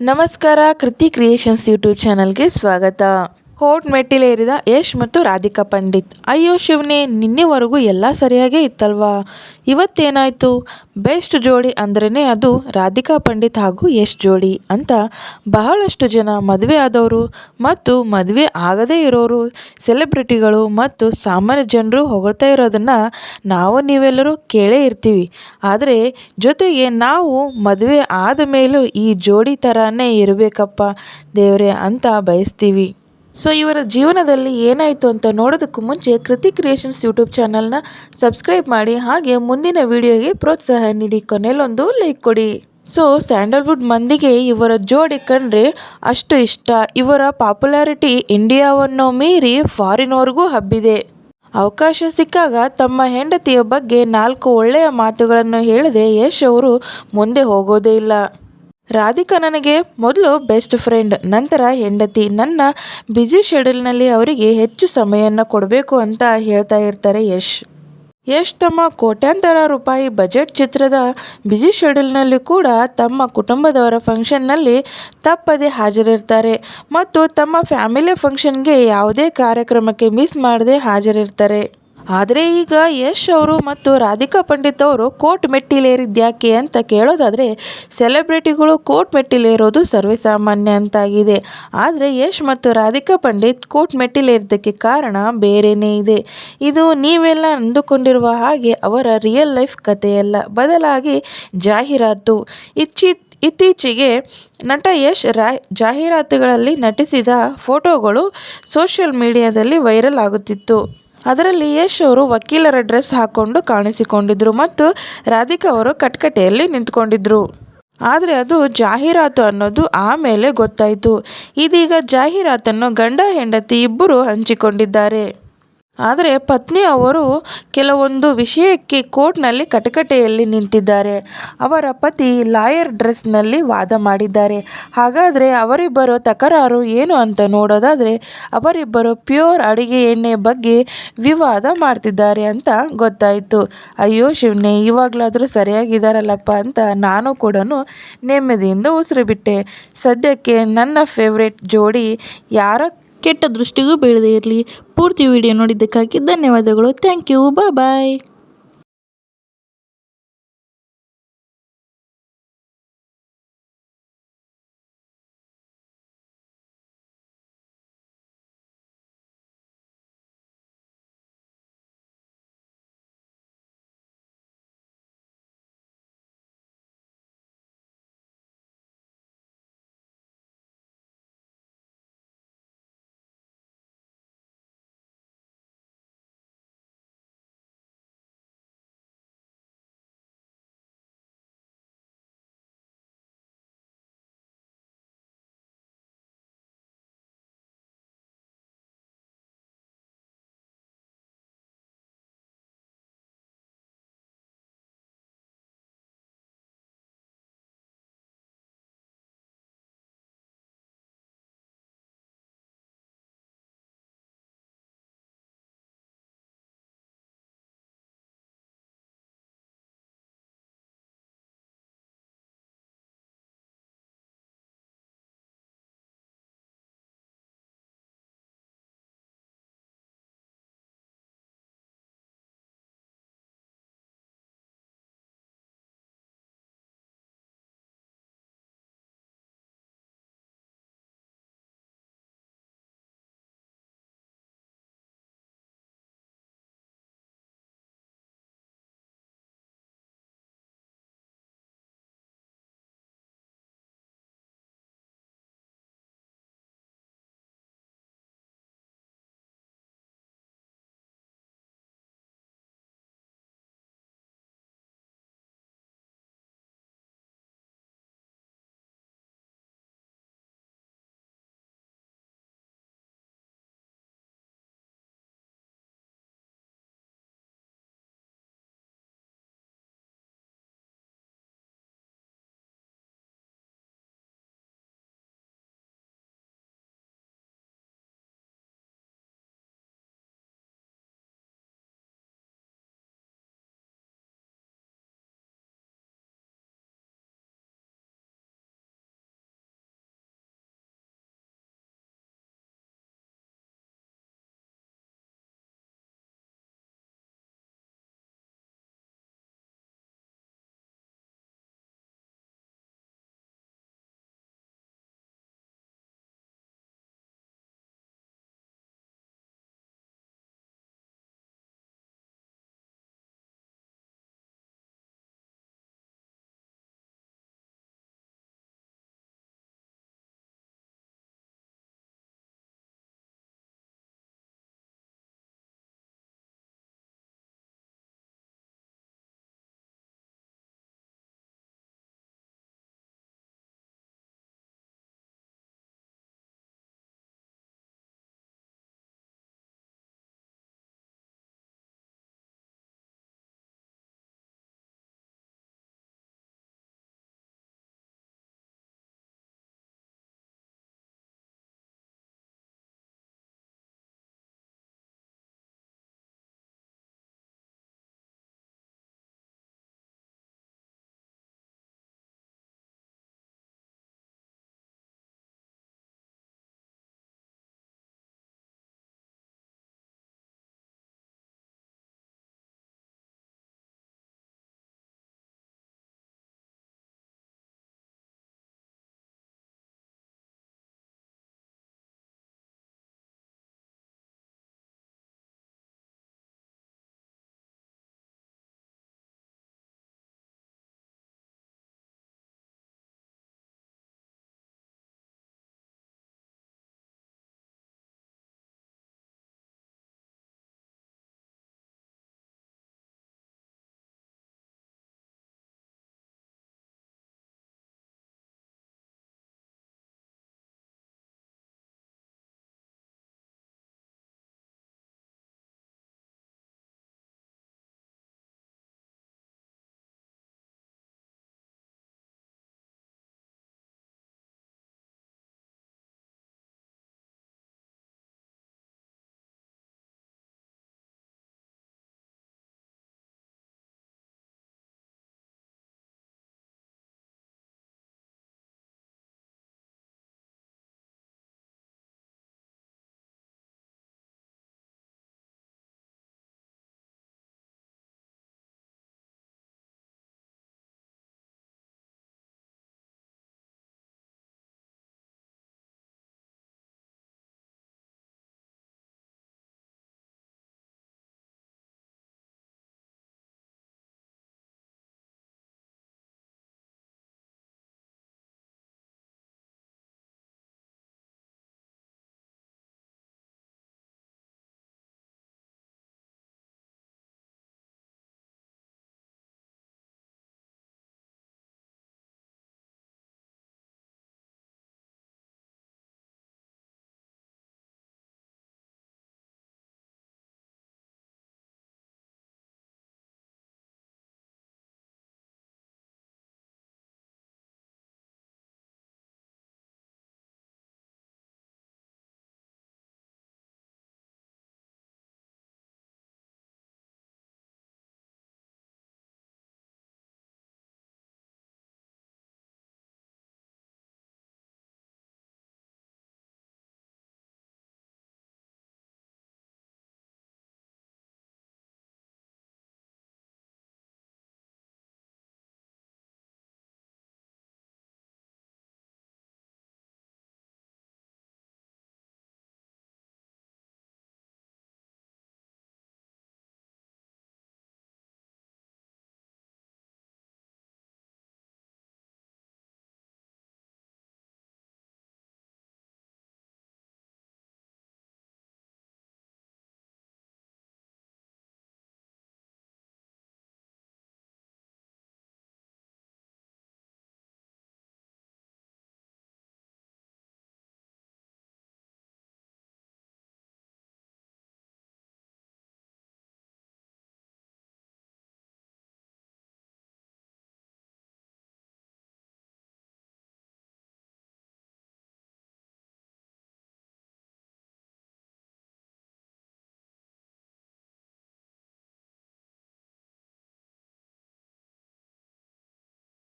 ನಮಸ್ಕಾರ ಕೃತಿ creations YouTube ಚಾನಲ್ಗೆ ಸ್ವಾಗತ. ಕೋರ್ಟ್ ಮೆಟ್ಟಿಲೇರಿದ ಯಶ್ ಮತ್ತು ರಾಧಿಕಾ ಪಂಡಿತ್. ಅಯ್ಯೋ ಶಿವನೇ, ನಿನ್ನೆವರೆಗೂ ಎಲ್ಲ ಸರಿಯಾಗೇ ಇತ್ತಲ್ವಾ? ಇವತ್ತೇನಾಯಿತು? ಬೆಸ್ಟ್ ಜೋಡಿ ಅಂದ್ರೇ ಅದು ರಾಧಿಕಾ ಪಂಡಿತ್ ಹಾಗೂ ಯಶ್ ಜೋಡಿ ಅಂತ ಬಹಳಷ್ಟು ಜನ ಮದುವೆ ಆದವರು ಮತ್ತು ಮದುವೆ ಆಗದೇ ಇರೋರು, ಸೆಲೆಬ್ರಿಟಿಗಳು ಮತ್ತು ಸಾಮಾನ್ಯ ಜನರು ಹೊಗಳ್ತಾ ಇರೋದನ್ನು ನಾವು ನೀವೆಲ್ಲರೂ ಕೇಳೇ ಇರ್ತೀವಿ. ಆದರೆ ಜೊತೆಗೆ ನಾವು ಮದುವೆ ಆದ ಮೇಲೂ ಈ ಜೋಡಿ ಥರನೇ ಇರಬೇಕಪ್ಪ ದೇವರೇ ಅಂತ ಬಯಸ್ತೀವಿ. ಸೊ ಇವರ ಜೀವನದಲ್ಲಿ ಏನಾಯಿತು ಅಂತ ನೋಡೋದಕ್ಕೂ ಮುಂಚೆ ಕೃತಿ ಕ್ರಿಯೇಷನ್ಸ್ ಯೂಟ್ಯೂಬ್ ಚಾನಲ್ನ ಸಬ್ಸ್ಕ್ರೈಬ್ ಮಾಡಿ, ಹಾಗೆ ಮುಂದಿನ ವಿಡಿಯೋಗೆ ಪ್ರೋತ್ಸಾಹ ನೀಡಿ. ಕೊನೆಯಲ್ಲೊಂದು ಲೈಕ್ ಕೊಡಿ. ಸೊ ಸ್ಯಾಂಡಲ್ವುಡ್ ಮಂದಿಗೆ ಇವರ ಜೋಡಿ ಕಂಡ್ರೆ ಅಷ್ಟು ಇಷ್ಟ. ಇವರ ಪಾಪ್ಯುಲಾರಿಟಿ ಇಂಡಿಯಾವನ್ನು ಮೀರಿ ಫಾರಿನ್ವರೆಗೂ ಹಬ್ಬಿದೆ. ಅವಕಾಶ ಸಿಕ್ಕಾಗ ತಮ್ಮ ಹೆಂಡತಿಯ ಬಗ್ಗೆ ನಾಲ್ಕು ಒಳ್ಳೆಯ ಮಾತುಗಳನ್ನು ಹೇಳದೆ. ಯಶ್ ಅವರು ಮುಂದೆ ಹೋಗೋದೇ ಇಲ್ಲ. ರಾಧಿಕಾ ನನಗೆ ಮೊದಲು ಬೆಸ್ಟ್ ಫ್ರೆಂಡ್ ನಂತರ ಹೆಂಡತಿ. ನನ್ನ ಬ್ಯುಸಿ ಶೆಡ್ಯೂಲ್ನಲ್ಲಿ ಅವರಿಗೆ ಹೆಚ್ಚು ಸಮಯವನ್ನು ಕೊಡಬೇಕು ಅಂತ ಹೇಳ್ತಾ ಇರ್ತಾರೆ ಯಶ್. ಯಶ್ ತಮ್ಮ ಕೋಟ್ಯಾಂತರ ರೂಪಾಯಿ ಬಜೆಟ್ ಚಿತ್ರದ ಬ್ಯುಸಿ ಶೆಡ್ಯೂಲ್ನಲ್ಲಿ ಕೂಡ ತಮ್ಮ ಕುಟುಂಬದವರ ಫಂಕ್ಷನ್ನಲ್ಲಿ ತಪ್ಪದೆ ಹಾಜರಿರ್ತಾರೆ ಮತ್ತು ತಮ್ಮ ಫ್ಯಾಮಿಲಿ ಫಂಕ್ಷನ್ಗೆ ಯಾವುದೇ ಕಾರ್ಯಕ್ರಮಕ್ಕೆ ಮಿಸ್ ಮಾಡದೆ ಹಾಜರಿರ್ತಾರೆ. ಆದರೆ ಈಗ ಯಶ್ ಅವರು ಮತ್ತು ರಾಧಿಕಾ ಪಂಡಿತ್ ಅವರು ಕೋರ್ಟ್ ಮೆಟ್ಟಿಲೇರಿದ್ಯಾಕೆ ಅಂತ ಕೇಳೋದಾದರೆ ಸೆಲೆಬ್ರಿಟಿಗಳು ಕೋರ್ಟ್ ಮೆಟ್ಟಿಲೇರೋದು ಸರ್ವೇಸಾಮಾನ್ಯ ಅಂತಾಗಿದೆ. ಆದರೆ ಯಶ್ ಮತ್ತು ರಾಧಿಕಾ ಪಂಡಿತ್ ಕೋರ್ಟ್ ಮೆಟ್ಟಿಲೇರಿದ್ದಕ್ಕೆ ಕಾರಣ ಬೇರೆಯೇ ಇದೆ. ಇದು ನೀವೆಲ್ಲ ಅಂದುಕೊಂಡಿರುವ ಹಾಗೆ ಅವರ ರಿಯಲ್ ಲೈಫ್ ಕಥೆಯಲ್ಲ. ಬದಲಾಗಿ ಜಾಹೀರಾತು. ಇಚ್ಚಿ ಇತ್ತೀಚೆಗೆ ನಟ ಯಶ್ ರಾ, ಜಾಹೀರಾತುಗಳಲ್ಲಿ ನಟಿಸಿದ ಫೋಟೋಗಳು ಸೋಷಿಯಲ್ ಮೀಡಿಯಾದಲ್ಲಿ ವೈರಲ್ ಆಗುತ್ತಿತ್ತು. ಅದರಲ್ಲಿ ಯಶ್ ಅವರು ವಕೀಲರ ಡ್ರೆಸ್ ಹಾಕೊಂಡು ಕಾಣಿಸಿಕೊಂಡಿದ್ರು ಮತ್ತು ರಾಧಿಕಾ ಅವರು ಕಟ್ಕಟೆಯಲ್ಲಿ ನಿಂತ್ಕೊಂಡಿದ್ರು. ಆದರೆ ಅದು ಜಾಹೀರಾತು ಅನ್ನೋದು ಆಮೇಲೆ ಗೊತ್ತಾಯಿತು. ಇದೀಗ ಜಾಹೀರಾತನ್ನು ಗಂಡ ಹೆಂಡತಿ ಇಬ್ಬರು ಹಂಚಿಕೊಂಡಿದ್ದಾರೆ. ಆದರೆ ಪತ್ನಿ ಅವರು ಕೆಲವೊಂದು ವಿಷಯಕ್ಕೆ ಕೋರ್ಟ್ನಲ್ಲಿ ಕಟಕಟೆಯಲ್ಲಿ ನಿಂತಿದ್ದಾರೆ. ಅವರ ಪತಿ ಲಾಯರ್ ಡ್ರೆಸ್ನಲ್ಲಿ ವಾದ ಮಾಡಿದ್ದಾರೆ. ಹಾಗಾದರೆ ಅವರಿಬ್ಬರ ತಕರಾರು ಏನು ಅಂತ ನೋಡೋದಾದರೆ, ಅವರಿಬ್ಬರು ಪ್ಯೂರ್ ಅಡಿಗೆ ಎಣ್ಣೆ ಬಗ್ಗೆ ವಿವಾದ ಮಾಡ್ತಿದ್ದಾರೆ ಅಂತ ಗೊತ್ತಾಯಿತು. ಅಯ್ಯೋ ಶಿವನೇ, ಇವಾಗಲಾದರೂ ಸರಿಯಾಗಿದ್ದಾರಲ್ಲಪ್ಪ ಅಂತ ನಾನು ಕೂಡ ನೆಮ್ಮದಿಯಿಂದ ಉಸಿರು ಬಿಟ್ಟೆ ಸದ್ಯಕ್ಕೆ ನನ್ನ ಫೇವ್ರೆಟ್ ಜೋಡಿ ಯಾರ ಕೆಟ್ಟ ದೃಷ್ಟಿಗೂ ಬೀಳದೇ ಇರಲಿ. ಪೂರ್ತಿ ವಿಡಿಯೋ ನೋಡಿದ್ದಕ್ಕಾಗಿ ಧನ್ಯವಾದಗಳು. Thank you bye